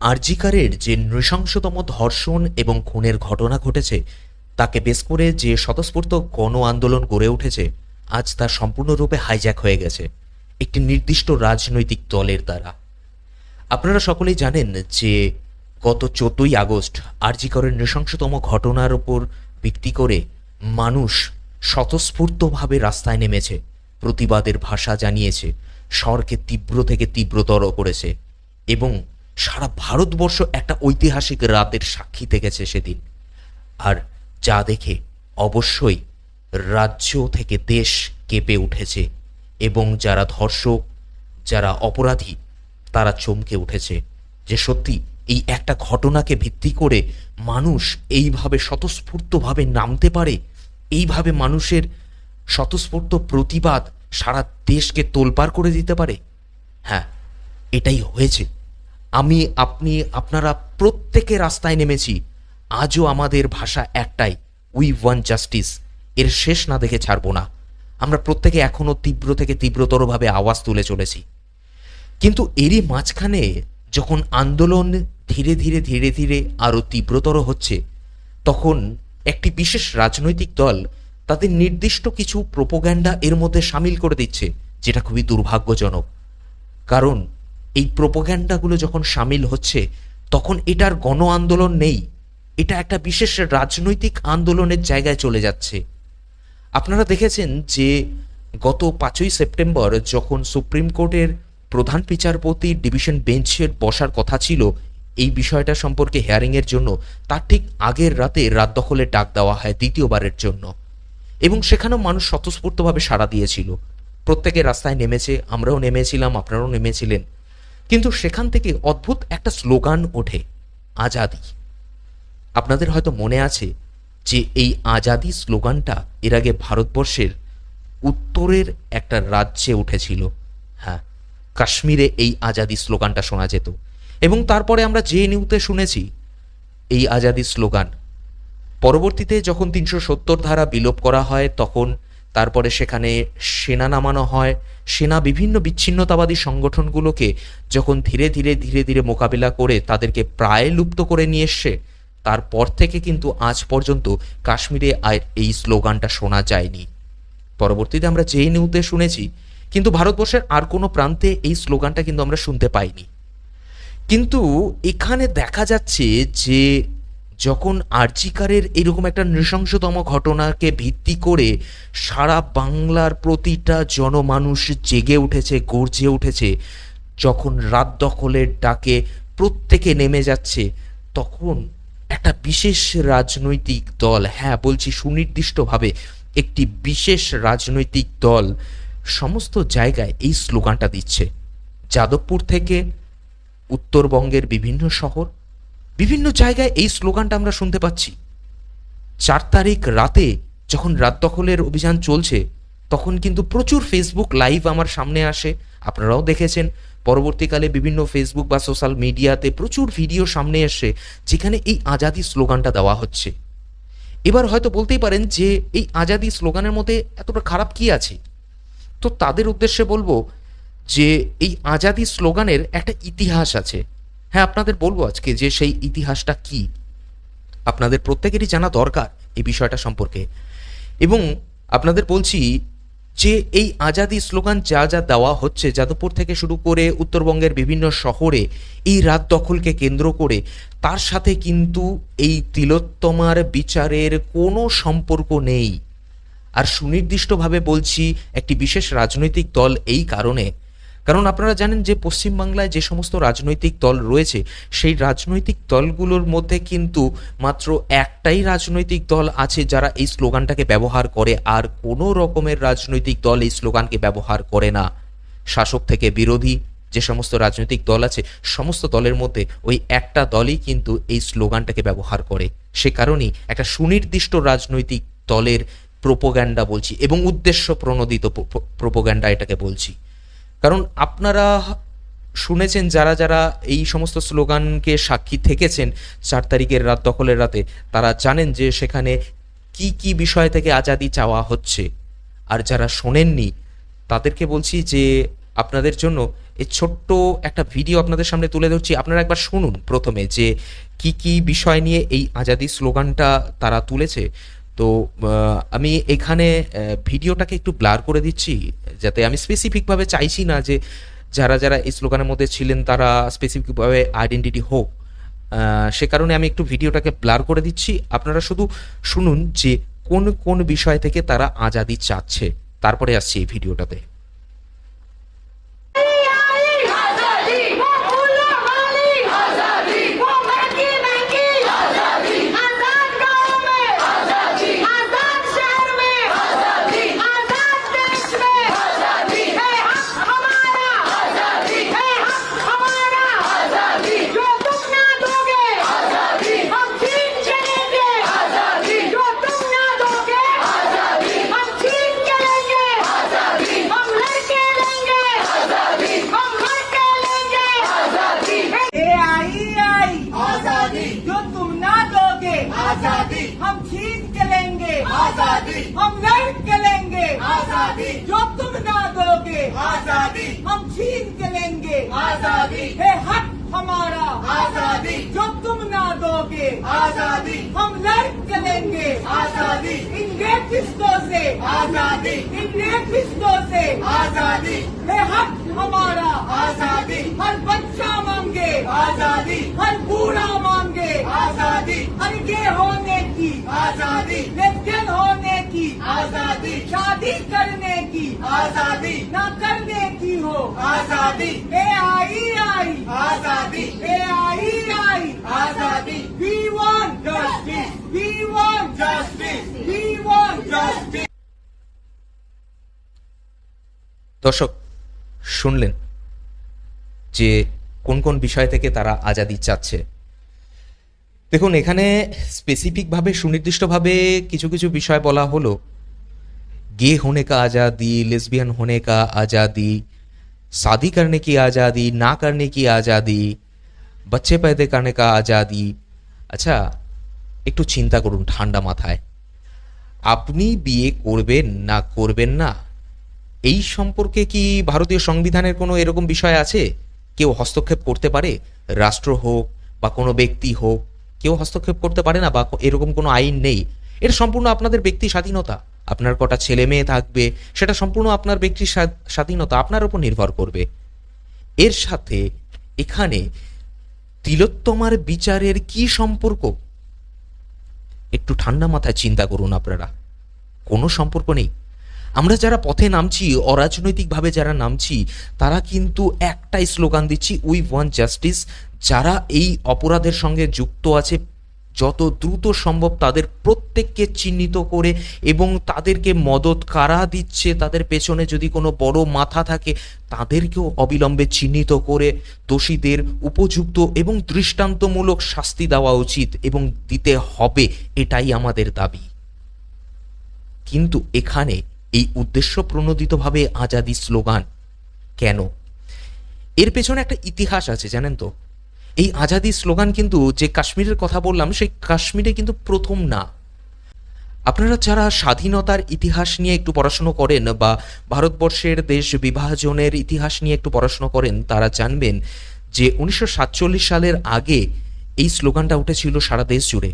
আরজিকারের যে নৃশংসতম ধর্ষণ এবং খুনের ঘটনা ঘটেছে, তাকে বেশ করে যে স্বতঃস্ফূর্ত গণ আন্দোলন গড়ে উঠেছে, আজ তা সম্পূর্ণরূপে হাইজ্যাক হয়ে গেছে একটি নির্দিষ্ট রাজনৈতিক দলের দ্বারা। আপনারা সকলেই জানেন যে গত চোদ্দই আগস্ট আরজিকরের নৃশংসতম ঘটনার উপর ভিত্তি করে মানুষ স্বতঃস্ফূর্তভাবে রাস্তায় নেমেছে, প্রতিবাদের ভাষা জানিয়েছে স্বরকে তীব্র থেকে তীব্রতর করেছে এবং সারা ভারতবর্ষ একটা ঐতিহাসিক রাতের সাক্ষী থেকেছে সেদিন। আর যা দেখে অবশ্যই রাজ্য থেকে দেশ কেঁপে উঠেছে এবং যারা ধর্ষক, যারা অপরাধী, তারা চমকে উঠেছে যে সত্যি এই একটা ঘটনাকে ভিত্তি করে মানুষ এইভাবে স্বতঃস্ফূর্তভাবে নামতে পারে, এইভাবে মানুষের স্বতঃস্ফূর্ত প্রতিবাদ সারা দেশকে তোলপাড় করে দিতে পারে? হ্যাঁ এটাই হয়েছে। আমি, আপনি, আপনারা প্রত্যেকে রাস্তায় নেমেছি। আজও আমাদের ভাষা একটাই উই ওয়ান জাস্টিস এর শেষ না দেখে ছাড়বো না। আমরা প্রত্যেকে এখনও তীব্র থেকে তীব্রতরভাবে আওয়াজ তুলে চলেছি। কিন্তু এরই মাঝখানে যখন আন্দোলন ধীরে ধীরে ধীরে ধীরে আরও তীব্রতর হচ্ছে, তখন একটি বিশেষ রাজনৈতিক দল তাদের নির্দিষ্ট কিছু প্রোপোগ্যান্ডা এর মধ্যে সামিল করে দিচ্ছে, যেটা খুবই দুর্ভাগ্যজনক। কারণ এই প্রোপোগ্যান্ডাগুলো যখন সামিল হচ্ছে, তখন এটার গণ আন্দোলন নেই। এটা একটা বিশেষ রাজনৈতিক আন্দোলনের জায়গায় চলে যাচ্ছে। আপনারা দেখেছেন যে গত পাঁচই সেপ্টেম্বর যখন সুপ্রিম কোর্টের প্রধান বিচারপতি ডিভিশন বেঞ্চের বসার কথা ছিল, এই বিষয়টা সম্পর্কে হেয়ারিংয়ের জন্য, তার ঠিক আগের রাতে রাত দখলের ডাক দেওয়া হয় দ্বিতীয়বারের জন্য। এবং সেখানেও মানুষ স্বতঃস্ফূর্তভাবে সাড়া দিয়েছিল। প্রত্যেকে রাস্তায় নেমেছে, আমরাও নেমেছিলাম, আপনারাও নেমেছিলেন। কিন্তু সেখান থেকে অদ্ভুত একটা স্লোগান ওঠে, আজাদি। আপনাদের হয়তো মনে আছে যে এই আজাদি স্লোগানটা এর আগে ভারতবর্ষের উত্তরের একটা রাজ্যে উঠেছিল। হ্যাঁ কাশ্মীরে এই আজাদি স্লোগানটা শোনা যেত। এবং তারপরে আমরা যে নিউতে শুনেছি, এই আজাদি স্লোগান। পরবর্তীতে যখন তিনশো সত্তর ধারা বিলোপ করা হয়, তখন তারপরে সেখানে সেনা নামানো হয়। সেনা বিভিন্ন বিচ্ছিন্নতাবাদী সংগঠনগুলোকে যখন ধীরে ধীরে ধীরে ধীরে মোকাবিলা করে তাদেরকে প্রায় লুপ্ত করে নিয়ে এসছে, তারপর থেকে কিন্তু আজ পর্যন্ত কাশ্মীরে এই স্লোগানটা শোনা যায়নি। পরবর্তীতে আমরা যেই নিউতে শুনেছি, কিন্তু ভারতবর্ষের আর কোনো প্রান্তে এই স্লোগানটা কিন্তু আমরা শুনতে পাইনি। কিন্তু এখানে দেখা যাচ্ছে যে যখন আর্জিকারের এরকম একটা নৃশংসতম ঘটনাকে ভিত্তি করে সারা বাংলার প্রতিটা জনমানুষ জেগে উঠেছে, গর্জে উঠেছে, যখন রাত দখলের ডাকে প্রত্যেকে নেমে যাচ্ছে, তখন একটা বিশেষ রাজনৈতিক দল হ্যাঁ বলছি সুনির্দিষ্টভাবে একটি বিশেষ রাজনৈতিক দল সমস্ত জায়গায় এই স্লোগানটা দিচ্ছে। যাদবপুর থেকে উত্তরবঙ্গের বিভিন্ন শহর বিভিন্ন জায়গায় এই স্লোগানটা আমরা শুনতে পাচ্ছি। চার তারিখ রাতে যখন রাত দখলের অভিযান চলছে, তখন কিন্তু প্রচুর ফেসবুক লাইভ আমার সামনে আসে। আপনারাও দেখেছেন, পরবর্তীকালে বিভিন্ন ফেসবুক বা সোশ্যাল মিডিয়াতে প্রচুর ভিডিও সামনে এসে যেখানে এই আজাদি স্লোগানটা দেওয়া হচ্ছে। এবার হয়তো বলতেই পারেন যে এই আজাদি স্লোগানের মধ্যে এতটা খারাপ কি আছে? তো তাদের উদ্দেশ্যে বলব যে এই আজাদি স্লোগানের একটা ইতিহাস আছে। হ্যাঁ আপনাদের বলব আজকে যে সেই ইতিহাসটা কি? আপনাদের প্রত্যেকেরই জানা দরকার এই বিষয়টা সম্পর্কে। এবং আপনাদের বলছি যে এই আজাদি স্লোগান যা যা দেওয়া হচ্ছে, যাদবপুর থেকে শুরু করে উত্তরবঙ্গের বিভিন্ন শহরে এই রাত দখলকে কেন্দ্র করে, তার সাথে কিন্তু এই তিলোত্তমার বিচারের কোনো সম্পর্ক নেই। আর সুনির্দিষ্টভাবে বলছি, একটি বিশেষ রাজনৈতিক দল এই কারণে কারণ আপনারা জানেন যে পশ্চিমবাংলায় যে সমস্ত রাজনৈতিক দল রয়েছে, সেই রাজনৈতিক দলগুলোর মধ্যে কিন্তু মাত্র একটাই রাজনৈতিক দল আছে যারা এই স্লোগানটাকে ব্যবহার করে, আর কোনো রকমের রাজনৈতিক দল এই স্লোগানকে ব্যবহার করে না। শাসক থেকে বিরোধী যে সমস্ত রাজনৈতিক দল আছে, সমস্ত দলের মধ্যে ওই একটা দলই কিন্তু এই স্লোগানটাকে ব্যবহার করে। সে কারণেই একটা সুনির্দিষ্ট রাজনৈতিক দলের প্রোপোগ্যান্ডা বলছি এবং উদ্দেশ্য প্রণোদিত প্রোপোগ্যান্ডা এটাকে বলছি। কারণ আপনারা শুনেছেন যারা যারা এই সমস্ত স্লোগানকে সাক্ষী থেকেছেন চার তারিখের রাত, দখলের রাতে, তারা জানেন যে সেখানে কি কি বিষয় থেকে আজাদি চাওয়া হচ্ছে। আর যারা শোনেননি, তাদেরকে বলছি যে আপনাদের জন্য এই ছোট্ট একটা ভিডিও আপনাদের সামনে তুলে ধরছি। আপনারা একবার শুনুন প্রথমে যে কি কি বিষয় নিয়ে এই আজাদি স্লোগানটা তারা তুলেছে। তো আমি এখানে ভিডিওটাকে একটু ব্লার করে দিচ্ছি, যাতে আমি স্পেসিফিকভাবে চাইছি না যে যারা যারা এই স্লোগানের মধ্যে ছিলেন তারা স্পেসিফিকভাবে আইডেন্টিটি হোক। সে কারণে আমি একটু ভিডিওটাকে ব্লার করে দিচ্ছি। আপনারা শুধু শুনুন যে কোন কোন বিষয় থেকে তারা আজাদি চাচ্ছে। তারপরে আসছি এই ভিডিওটাতে। छीन के लेंगे। आज़ादी। है हक हमारा। आज़ादी। जो तुम ना दोगे आज़ादी। हम लड़ के लेंगे आज़ादी। इन रेपिस्टों से। आज़ादी। इन रेपिस्टों से। आज़ादी। है हक हमारा। आज़ादी। हर बच्चा मांगे। आज़ादी। हर बूढ़ा मांगे। आज़ादी। अनगे होने की। आज़ादी। लेस्बियन होने की। आज़ादी। शादी करने की। आज़ादी। ना करने की। आजादी ए आई आई आजादी ए आई आई आजादी we want Justice. We want Justice. We want Justice. দর্শক শুনলেন যে কোন কোন বিষয় থেকে তারা আজাদি চাচ্ছে দেখুন এখানে স্পেসিফিকভাবে সুনির্দিষ্টভাবে কিছু কিছু বিষয় বলা হলো गे होने का आज़ादी लेस्बियन होने का आज़ादी शादी करने की आज़ादी ना करने की आज़ादी बच्चे पैदा करने का आज़ादी আচ্ছা একটু চিন্তা করুন ঠান্ডা মাথায় আপনি বিয়ে করবেন না করবেন না এই সম্পর্কে কি ভারতীয় সংবিধানের কোনো এরকম বিষয় আছে কেউ হস্তক্ষেপ করতে পারে রাষ্ট্র হোক বা কোনো ব্যক্তি হোক কেউ হস্তক্ষেপ করতে পারে না বা কো- এরকম কোনো আইন নেই এটা সম্পূর্ণ আপনাদের ব্যক্তি স্বাধীনতা আপনার কটা ছেলে মেয়ে থাকবে, সেটা সম্পূর্ণ আপনার ব্যক্তির স্বাধীনতা আপনার উপর নির্ভর করবে। এর সাথে এখানে তিলোত্তমার বিচারের কি সম্পর্ক? একটু ঠান্ডা মাথায় চিন্তা করুন আপনারা। কোনো সম্পর্ক নেই। আমরা যারা পথে নামছি, অরাজনৈতিকভাবে যারা নামছি, তারা কিন্তু একটাই স্লোগান দিচ্ছি উই ওয়ান্ট জাস্টিস যারা এই অপরাধের সঙ্গে যুক্ত আছে যত দ্রুত সম্ভব তাদের প্রত্যেককে চিহ্নিত করে এবং তাদেরকে মদত কারা দিচ্ছে, তাদের পেছনে যদি কোনো বড় মাথা থাকে, তাদেরকেও অবিলম্বে চিহ্নিত করে দোষীদের উপযুক্ত এবং দৃষ্টান্তমূলক শাস্তি দেওয়া উচিত এবং দিতে হবে, এটাই আমাদের দাবি। কিন্তু এখানে এই উদ্দেশ্য প্রণোদিতভাবে আজাদি স্লোগান। কেন? এর পেছনে একটা ইতিহাস আছে, জানেন তো? এই আজাদি স্লোগান কিন্তু যে কাশ্মীরের কথা বললাম, সেই কাশ্মীরে কিন্তু প্রথম না। আপনারা যারা স্বাধীনতার ইতিহাস নিয়ে একটু পড়াশুনো করেন বা ভারতবর্ষের দেশ বিভাজনের ইতিহাস নিয়ে একটু পড়াশুনো করেন, তারা জানবেন যে উনিশশো সাতচল্লিশ সালের আগে এই স্লোগানটা উঠেছিল সারা দেশ জুড়ে।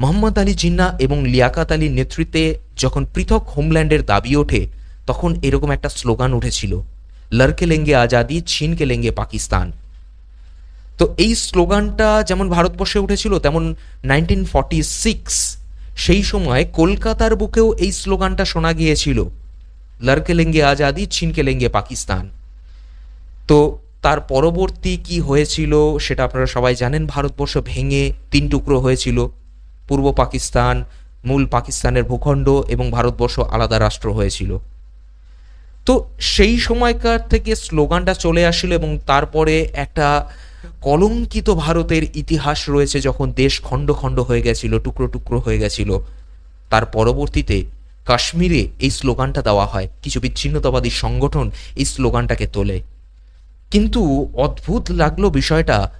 মোহাম্মদ আলী জিন্না এবং লিয়াকাত আলীর নেতৃত্বে যখন পৃথক হোমল্যান্ডের দাবি ওঠে, তখন এরকম একটা স্লোগান উঠেছিল লড়কে লেঙ্গে আজাদি ছিনকে লেঙ্গে পাকিস্তান। তো এই স্লোগানটা যেমন ভারতবর্ষে উঠেছিল, তেমন নাইনটিন ফর্টি সিক্স সেই সময় কলকাতার বুকেও এই স্লোগানটা শোনা গিয়েছিল। লড়কে লেঙ্গে আজাদি, ছিনকে লেঙ্গে পাকিস্তান। তো তার পরবর্তী কি হয়েছিল সেটা আপনারা সবাই জানেন, ভারতবর্ষ ভেঙে তিন টুকরো হয়েছিল। পূর্ব পাকিস্তান, মূল পাকিস্তানের ভূখণ্ড এবং ভারতবর্ষ আলাদা রাষ্ট্র হয়েছিল। তো সেই সময়কার থেকে স্লোগানটা চলে আসছিল এবং তারপরে একটা কলঙ্কিত ভারতের ইতিহাস রয়েছে যখন দেশ খণ্ড খণ্ড হয়ে গেছিল, টুকরো টুকরো হয়ে গেছিল। তার পরবর্তীতে কাশ্মীরে এই স্লোগানটা দেওয়া হয়, কিছু বিচ্ছিন্নতাবাদী সংগঠন এই স্লোগানটাকে তোলে। কিন্তু অদ্ভুত লাগল বিষয়টা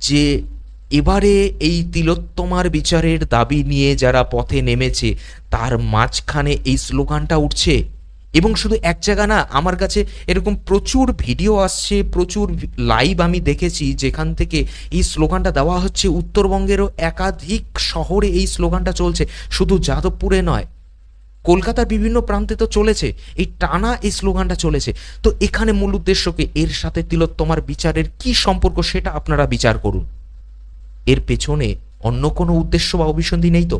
যে এবারে এই তিলোত্তমার বিচারের দাবি নিয়ে যারা পথে নেমেছে, তার মাঝখানে এই স্লোগানটা উঠছে। এবং শুধু এক জায়গা না, আমার কাছে এরকম প্রচুর ভিডিও আসছে, প্রচুর লাইভ আমি দেখেছি যেখান থেকে এই স্লোগানটা দেওয়া হচ্ছে। উত্তরবঙ্গেরও একাধিক শহরে এই স্লোগানটা চলছে। শুধু যাদবপুরে নয়, কলকাতার বিভিন্ন প্রান্তে তো চলেছে। এই টানা এই স্লোগানটা চলেছে। তো এখানে মূল উদ্দেশ্যকে এর সাথে তিলোত্তমার বিচারের কি সম্পর্ক সেটা আপনারা বিচার করুন। এর পেছনে অন্য কোনো উদ্দেশ্য বা অভিসন্ধি নেই তো?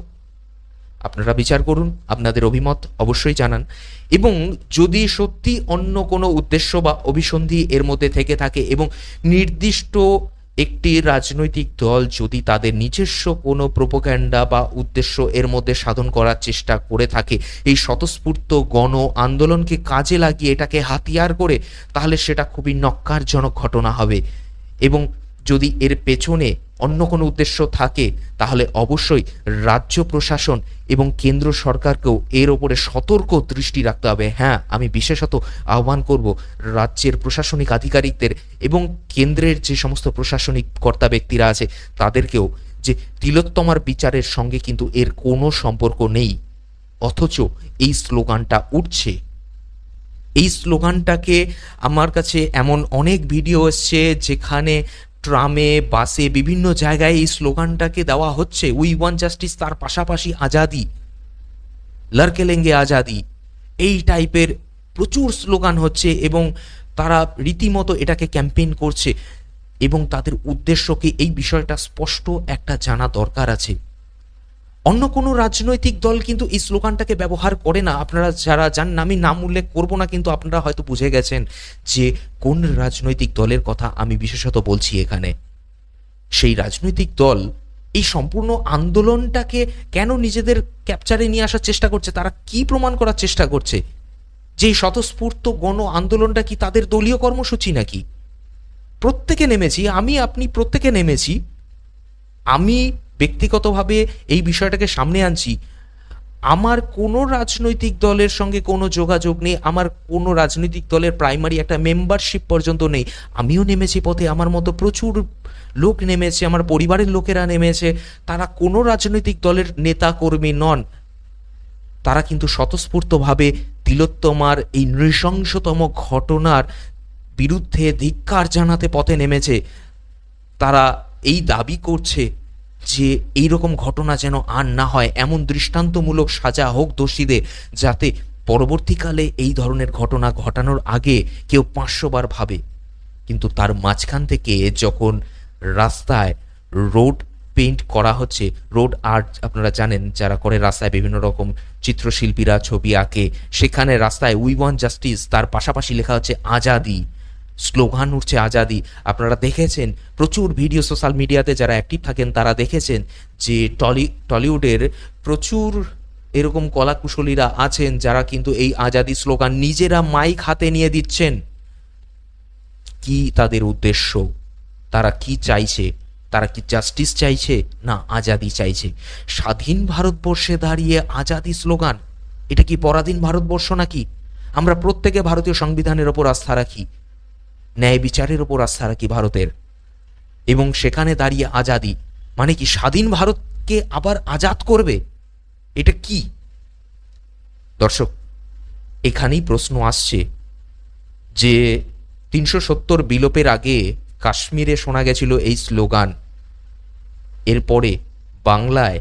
আপনারা বিচার করুন, আপনাদের অভিমত অবশ্যই জানান। এবং যদি সত্যি অন্য কোনো উদ্দেশ্য বা অভিসন্ধি এর মধ্যে থেকে থাকে এবং নির্দিষ্ট একটি রাজনৈতিক দল যদি তাদের নিজস্ব কোনো প্রোপোগ্যান্ডা বা উদ্দেশ্য এর মধ্যে সাধন করার চেষ্টা করে থাকে, এই স্বতঃস্ফূর্ত গণ আন্দোলনকে কাজে লাগিয়ে এটাকে হাতিয়ার করে, তাহলে সেটা খুবই নক্কারজনক ঘটনা হবে। এবং যদি এর পেছনে অন্য কোনো উদ্দেশ্য থাকে, তাহলে অবশ্যই রাজ্য প্রশাসন এবং কেন্দ্র সরকারকেও এর ওপরে সতর্ক দৃষ্টি রাখতে হবে। হ্যাঁ আমি বিশেষত আহ্বান করব রাজ্যের প্রশাসনিক আধিকারিকদের এবং কেন্দ্রের যে সমস্ত প্রশাসনিক কর্তা ব্যক্তিরা আছে, তাদেরকেও যে তিলোত্তমার বিচারের সঙ্গে কিন্তু এর কোনো সম্পর্ক নেই। অথচ এই স্লোগানটা উঠছে। এই স্লোগানটাকে আমার কাছে এমন অনেক ভিডিও এসছে যেখানে ট্রামে, বাসে, বিভিন্ন জায়গায় এই স্লোগানটাকে দেওয়া হচ্ছে। উই ওয়ান জাস্টিস তার পাশাপাশি আজাদি। লড়কে লেঙ্গে আজাদি। এই টাইপের প্রচুর স্লোগান হচ্ছে এবং তারা রীতিমতো এটাকে ক্যাম্পেইন করছে এবং তাদের উদ্দেশ্যকে এই বিষয়টা স্পষ্ট একটা জানা দরকার আছে। অন্য কোনো রাজনৈতিক দল কিন্তু এই স্লোগানটাকে ব্যবহার করে না। আপনারা যারা জানেন আমি নাম উল্লেখ করব না, কিন্তু আপনারা হয়তো বুঝে গেছেন যে কোন রাজনৈতিক দলের কথা আমি বিশেষত বলছি এখানে। সেই রাজনৈতিক দল এই সম্পূর্ণ আন্দোলনটাকে কেন নিজেদের ক্যাপচারে নিয়ে আসার চেষ্টা করছে? তারা কি প্রমাণ করার চেষ্টা করছে? যে স্বতঃস্ফূর্ত গণ আন্দোলনটা কি তাদের দলীয় কর্মসূচি নাকি? প্রত্যেকে নেমেছি, আমি, আপনি প্রত্যেকে নেমেছি। আমি ব্যক্তিগতভাবে এই বিষয়টাকে সামনে আনছি। আমার কোনো রাজনৈতিক দলের সঙ্গে কোনো যোগাযোগ নেই, আমার কোনো রাজনৈতিক দলের প্রাইমারি একটা মেম্বারশিপ পর্যন্ত নেই। আমিও নেমেছি পথে, আমার মতো প্রচুর লোক নেমেছে, আমার পরিবারের লোকেরা নেমেছে। তারা কোনো রাজনৈতিক দলের নেতা কর্মী নন। তারা কিন্তু স্বতঃস্ফূর্তভাবে তিলোত্তমার এই নৃশংসতম ঘটনার বিরুদ্ধে ধিক্কার জানাতে পথে নেমেছে। তারা এই দাবি করছে যে এই রকম ঘটনা যেন আর না হয়, এমন দৃষ্টান্তমূলক সাজা হোক দোষীদের, যাতে পরবর্তীকালে এই ধরনের ঘটনা ঘটানোর আগে কেউ পাঁচশো বার ভাবে। কিন্তু তার মাঝখান থেকে যখন রাস্তায় রোড পেইন্ট করা হচ্ছে, রোড আর্ট আপনারা জানেন, যারা করে রাস্তায় বিভিন্ন রকম চিত্রশিল্পীরা ছবি আঁকে, সেখানে রাস্তায় উই ওয়ান জাস্টিস, তার পাশাপাশি লেখা হচ্ছে আজাদি। স্লোগান উঠছে আজাদি। আপনারা দেখেছেন, প্রচুর ভিডিও সোশ্যাল মিডিয়াতে যারা অ্যাক্টিভ থাকেন, তারা দেখেছেন যে টলি, টলিউডের প্রচুর এরকম কলাকুশলীরা আছেন, যারা কিন্তু এই আজাদি স্লোগান নিজেরা মাইক হাতে নিয়ে দিচ্ছেন। কি তাদের উদ্দেশ্য? তারা কি চাইছে? তারা কি জাস্টিস চাইছে? না, আজাদি চাইছে। স্বাধীন ভারতবর্ষে দাঁড়িয়ে আজাদি স্লোগান, এটা কি পরাধীন ভারতবর্ষ নাকি? আমরা প্রত্যেকে ভারতীয় সংবিধানের ওপর আস্থা রাখি। ন্যায় বিচারের ওপর আস্থা রাখি ভারতের। এবং সেখানে দাঁড়িয়ে আজাদি মানে কি স্বাধীন ভারতকে আবার আজাদ করবে? এটা কি? দর্শক, এখানেই প্রশ্ন আসছে যে তিনশো সত্তর বিলোপের আগে কাশ্মীরে শোনা গেছিল এই স্লোগান। এরপরে বাংলায়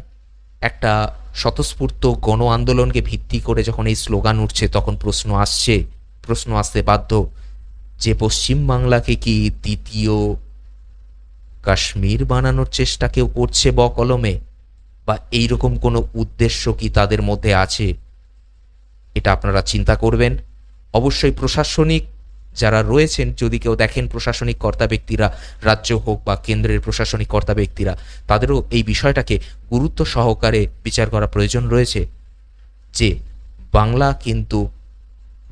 একটা স্বতঃস্ফূর্ত গণ আন্দোলনকে ভিত্তি করে যখন এই স্লোগান উঠছে, তখন প্রশ্ন আসছে, প্রশ্ন আসতে বাধ্য যে পশ্চিম বাংলাকে কি দ্বিতীয় কাশ্মীর বানানোর চেষ্টা কেউ করছে বকলমে? বা এইরকম কোনো উদ্দেশ্য কি তাদের মধ্যে আছে? এটা আপনারা চিন্তা করবেন। অবশ্যই প্রশাসনিক যারা রয়েছেন, যদি কেউ দেখেন প্রশাসনিক কর্তা ব্যক্তিরা, রাজ্য হোক বা কেন্দ্রের প্রশাসনিক কর্তা ব্যক্তিরা, তাদেরও এই বিষয়টাকে গুরুত্ব সহকারে বিচার করা প্রয়োজন রয়েছে যে বাংলা কিন্তু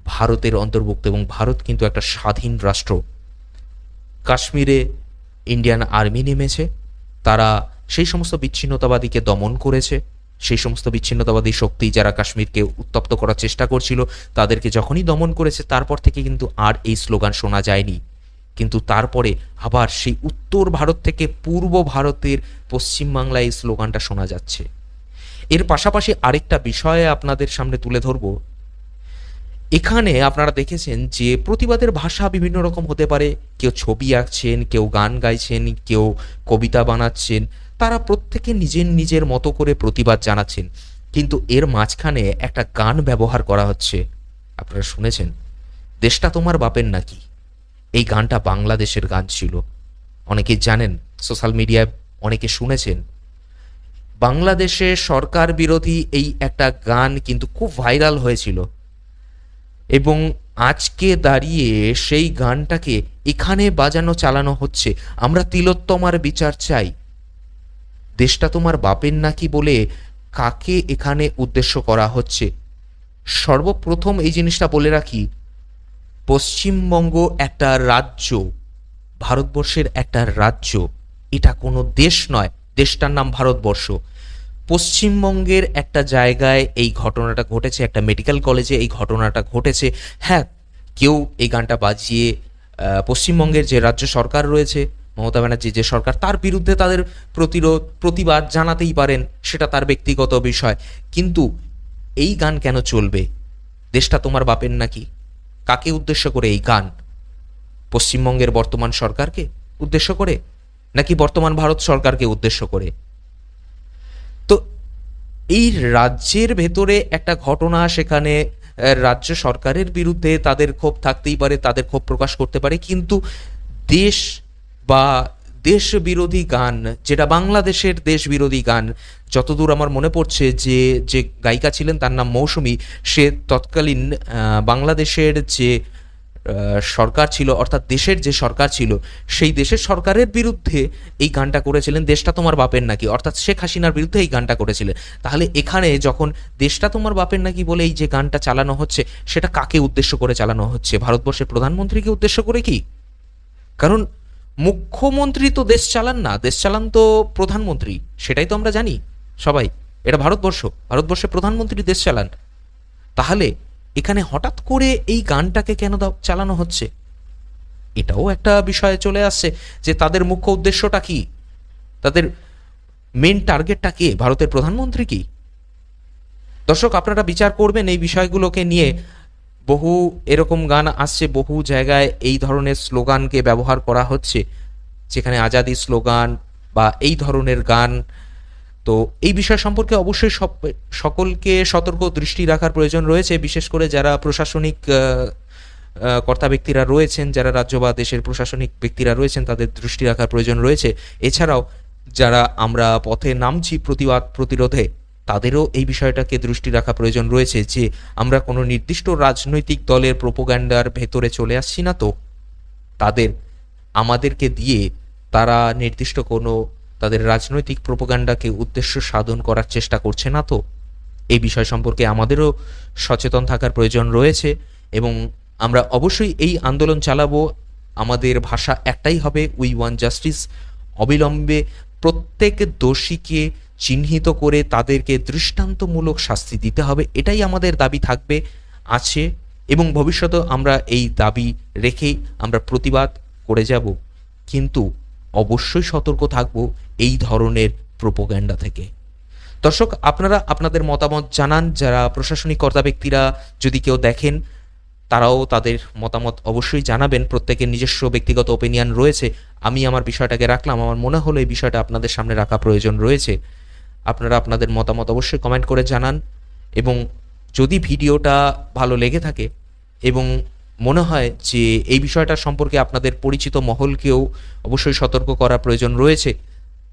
ভারতের অন্তর্ভুক্ত এবং ভারত কিন্তু একটা স্বাধীন রাষ্ট্র। কাশ্মীরে ইন্ডিয়ান আর্মি নেমেছে, তারা সেই সমস্ত বিচ্ছিন্নতাবাদীকে দমন করেছে, সেই সমস্ত বিচ্ছিন্নতাবাদী শক্তি যারা কাশ্মীরকে উত্তপ্ত করার চেষ্টা করছিল, তাদেরকে যখনই দমন করেছে, তারপর থেকে কিন্তু আর এই স্লোগান শোনা যায়নি। কিন্তু তারপরে আবার সেই উত্তর ভারত থেকে পূর্ব ভারতের পশ্চিমবাংলায় এই স্লোগানটা শোনা যাচ্ছে। এর পাশাপাশি আরেকটা বিষয়ে আপনাদের সামনে তুলে ধরবো এখানে আপনারা দেখেছেন যে প্রতিবাদের ভাষা বিভিন্ন রকম হতে পারে। কেউ ছবি আঁকছেন, কেউ গান গাইছেন, কেউ কবিতা বানাচ্ছেন। তারা প্রত্যেকে নিজের নিজের মতো করে প্রতিবাদ জানাচ্ছেন। কিন্তু এর মাঝখানে একটা গান ব্যবহার করা হচ্ছে। আপনারা শুনেছেন? দেশটা তোমার বাপের নাকি? এই গানটা বাংলাদেশের গান ছিল। অনেকে জানেন, সোশ্যাল মিডিয়ায় অনেকে শুনেছেন। বাংলাদেশে সরকার বিরোধী এই একটা গান কিন্তু খুব ভাইরাল হয়েছিল। এবং আজকে দাঁড়িয়ে সেই গানটাকে এখানে বাজানো চালানো হচ্ছে। আমরা তিলোত্তমার বিচার চাই। দেশটা তোমার বাপের নাকি বলে কাকে এখানে উদ্দেশ্য করা হচ্ছে? সর্বপ্রথম এই জিনিসটা বলে রাখি, পশ্চিমবঙ্গ একটা রাজ্য, ভারতবর্ষের একটা রাজ্য। এটা কোনো দেশ নয়, দেশটার নাম ভারতবর্ষ। পশ্চিমবঙ্গের একটা জায়গায় এই ঘটনাটা ঘটেছে, একটা মেডিকেল কলেজে এই ঘটনাটা ঘটেছে। হ্যাঁ কেউ এই গানটা বাজিয়ে পশ্চিমবঙ্গের যে রাজ্য সরকার রয়েছে, মমতা ব্যানার্জি যে সরকার, তার বিরুদ্ধে তাদের প্রতিরোধ, প্রতিবাদ জানাতেই পারেন, সেটা তার ব্যক্তিগত বিষয়। কিন্তু এই গান কেন চলবে? দেশটা তোমার বাপের নাকি? কাকে উদ্দেশ্য করে এই গান? পশ্চিমবঙ্গের বর্তমান সরকারকে উদ্দেশ্য করে? নাকি বর্তমান ভারত সরকারকে উদ্দেশ্য করে? এই রাজ্যের ভেতরে একটা ঘটনা সেখানে রাজ্য সরকারের বিরুদ্ধে তাদের ক্ষোভ থাকতেই পারে, তাদের ক্ষোভ প্রকাশ করতে পারে, কিন্তু দেশ বা দেশ বিরোধী গান, যেটা বাংলাদেশের দেশ বিরোধী গান, যতদূর আমার মনে পড়ছে যে যে গায়িকা ছিলেন তার নাম মৌসুমী, সে তৎকালীন বাংলাদেশের যে সরকার ছিল, অর্থাৎ দেশের যে সরকার ছিল, সেই দেশের সরকারের বিরুদ্ধে এই গানটা করেছিলেন। দেশটা তোমার বাপের নাকি? অর্থাৎ শেখ হাসিনার বিরুদ্ধে এই গানটা করেছিলেন। তাহলে এখানে যখন দেশটা তোমার বাপের নাকি বলে এই যে গানটা চালানো হচ্ছে, সেটা কাকে উদ্দেশ্য করে চালানো হচ্ছে? ভারতবর্ষের প্রধানমন্ত্রীকে উদ্দেশ্য করে কি? কারণ মুখ্যমন্ত্রী তো দেশ চালান না, দেশ চালান তো প্রধানমন্ত্রী, সেটাই তো আমরা জানি সবাই। এটা ভারতবর্ষ, ভারতবর্ষের প্রধানমন্ত্রী দেশ চালান। তাহলে এখানে হঠাৎ করে এই গানটাকে কেন চালানো হচ্ছে? এটাও একটা বিষয়ে চলে আসছে যে তাদের মুখ্য উদ্দেশ্যটা কি? তাদের মেন টার্গেটটা কে? ভারতের প্রধানমন্ত্রী কি? দর্শক, আপনারা বিচার করবেন এই বিষয়গুলোকে নিয়ে। বহু এরকম গান আসছে, বহু জায়গায় এই ধরনের স্লোগানকে ব্যবহার করা হচ্ছে, যেখানে আজাদি স্লোগান বা এই ধরনের গান তো এই বিষয় সম্পর্কে অবশ্যই সকলকে সতর্ক দৃষ্টি রাখার প্রয়োজন রয়েছে, বিশেষ করে যারা প্রশাসনিক কর্তা ব্যক্তিরা রয়েছেন, যারা রাজ্য বা দেশের প্রশাসনিক ব্যক্তিরা রয়েছেন, তাদের দৃষ্টি রাখার প্রয়োজন রয়েছে। এছাড়াও যারা আমরা পথে নামছি প্রতিবাদ প্রতিরোধে, তাদেরও এই বিষয়টাকে দৃষ্টি রাখা প্রয়োজন রয়েছে যে আমরা কোনো নির্দিষ্ট রাজনৈতিক দলের প্রোপোগ্যান্ডার ভেতরে চলে আসছি না তো। তাদের, আমাদেরকে দিয়ে তারা নির্দিষ্ট কোনো তাদের রাজনৈতিক প্রোপোগান্ডাকে উদ্দেশ্য সাধন করার চেষ্টা করছে না তো এই বিষয় সম্পর্কে আমাদেরও সচেতন থাকার প্রয়োজন রয়েছে এবং আমরা অবশ্যই এই আন্দোলন চালাবো। আমাদের ভাষা একটাই হবে উই ওয়ান জাস্টিস অবিলম্বে প্রত্যেক দোষীকে চিহ্নিত করে তাদেরকে দৃষ্টান্তমূলক শাস্তি দিতে হবে, এটাই আমাদের দাবি থাকবে, আছে এবং ভবিষ্যতেও আমরা এই দাবি রেখেই আমরা প্রতিবাদ করে যাব। কিন্তু অবশ্যই সতর্ক থাকব এই ধরনের প্রোপোগ্যান্ডা থেকে। দর্শক, আপনারা আপনাদের মতামত জানান, যারা প্রশাসনিক কর্তা ব্যক্তিরা যদি কেউ দেখেন, তারাও তাদের মতামত অবশ্যই জানাবেন। প্রত্যেকের নিজস্ব ব্যক্তিগত ওপিনিয়ন রয়েছে। আমি আমার বিষয়টাকে রাখলাম। আমার মনে হলো এই বিষয়টা আপনাদের সামনে রাখা প্রয়োজন রয়েছে। আপনারা আপনাদের মতামত অবশ্যই কমেন্ট করে জানান এবং যদি ভিডিওটা ভালো লেগে থাকে এবং মনে হয় যে এই বিষয়টা সম্পর্কে আপনাদের পরিচিত মহলকেও অবশ্যই সতর্ক করা প্রয়োজন রয়েছে।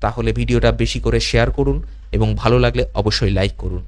তাহলে ভিডিওটা বেশি করে শেয়ার করুন এবং ভালো লাগলে অবশ্যই লাইক করুন।